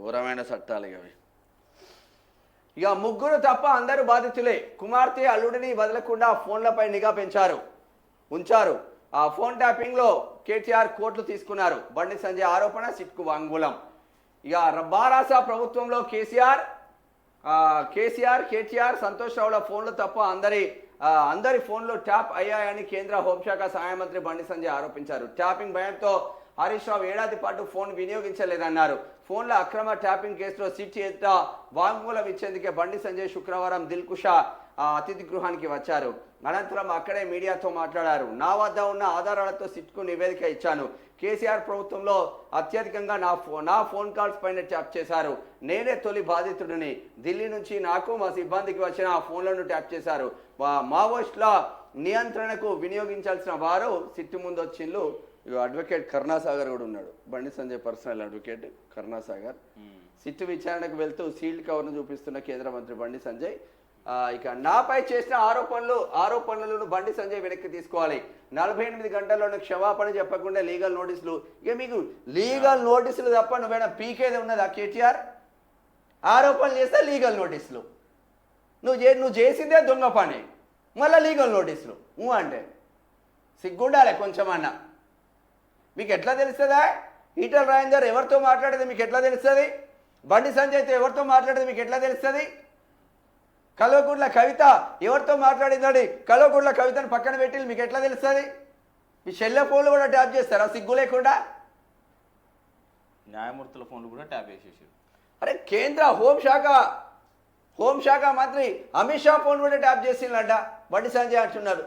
ఘోరమైన చట్టాలు ఇక అవి. ఇక ముగ్గురు తప్ప అందరూ బాధితులే. కుమార్తె అల్లుడిని వదలకుండా ఫోన్లపై నిఘా పెంచారు ఉంచారు. ఆ ఫోన్ ట్యాపింగ్లో కేటీఆర్ కోర్టులు తీసుకున్నారు. బండి సంజయ్ ఆరోపణ సిట్కు వాంగ్మూలం. ఇక బారాస ప్రభుత్వంలో కేసీఆర్ కేసీఆర్ కేటీఆర్ సంతోష్ రావుల ఫోన్లు తప్ప అందరి అందరి ఫోన్లు ట్యాప్ అయ్యాయని కేంద్ర హోంశాఖ సహాయ మంత్రి బండి సంజయ్ ఆరోపించారు. ట్యాపింగ్ భయంతో హరీష్ రావు ఏడాది పాటు ఫోన్ వినియోగించలేదన్నారు. ఫోన్ల అక్రమ ట్యాపింగ్ కేసులో సిట్ ఎదుట వాంగ్మూలం ఇచ్చేందుకే బండి సంజయ్ శుక్రవారం దిల్కుషా అతిథి గృహానికి వచ్చారు. అనంతరం అక్కడే మీడియాతో మాట్లాడారు. నా వద్ద ఉన్న ఆధారాలతో సిట్కు నివేదిక ఇచ్చాను. కేసీఆర్ ప్రభుత్వంలో అత్యధికంగా నా ఫో నా ఫోన్ కాల్స్ పైన ట్యాప్ చేశారు. నేనే తొలి బాధితుడిని. ఢిల్లీ నుంచి నాకు మా సిబ్బందికి వచ్చిన ఆ ఫోన్లను ట్యాప్ చేశారు. మావోయిస్ట్ల మావోయిస్టుల నియంత్రణకు వినియోగించాల్సిన వారు సిట్టు ముందు వచ్చిండ్లు అడ్వకేట్ కరుణాసాగర్ కూడా ఉన్నాడు. Bandi Sanjay personal advocate Karunasagar. SIT విచారణకు వెళ్తూ సీల్డ్ కవర్ను చూపిస్తున్న కేంద్ర మంత్రి బండి సంజయ్ ఆ, ఇక నాపై చేసిన ఆరోపణలు ఆరోపణలను బండి సంజయ్ వెనక్కి తీసుకోవాలి. నలభై ఎనిమిది గంటల్లోనే క్షమాపణ చెప్పకుండా లీగల్ నోటీసులు ఇక మీకు లీగల్ నోటీసులు తప్ప నువ్వేనా పీకేది ఉన్నదా కేటీఆర్? ఆరోపణలు చేస్తే లీగల్ నోటీసులు. నువ్వు చే నువ్వు చేసిందే దొంగ పని. మళ్ళీ లీగల్ నోటీసులు. ఊ అంటే. సిగ్గుండాలి కొంచెమన్నా. మీకు ఎట్లా తెలుస్తుందా? ఈటల రాజేందర్ ఎవరితో మాట్లాడేది మీకు ఎట్లా తెలుస్తుంది? బండి సంజయ్తో ఎవరితో మాట్లాడేది మీకు ఎట్లా తెలుస్తుంది? కల్వకుంట్ల కవిత ఎవరితో మాట్లాడిందని కల్వకుంట్ల కవితను పక్కన పెట్టి మీకు ఎట్లా తెలుస్తుంది? మీ చెల్లె ఫోన్లు కూడా ట్యాప్ చేస్తారా? సిగ్గు లేకుండా? న్యాయమూర్తుల ఫోన్లు కూడా ట్యాప్ చేసేసారు. అరే కేంద్ర హోంశాఖ హోంశాఖ మంత్రి అమిత్ షా ఫోన్ కూడా ట్యాప్ చేసిందంట. బండి సంజయ్ అంటున్నారు.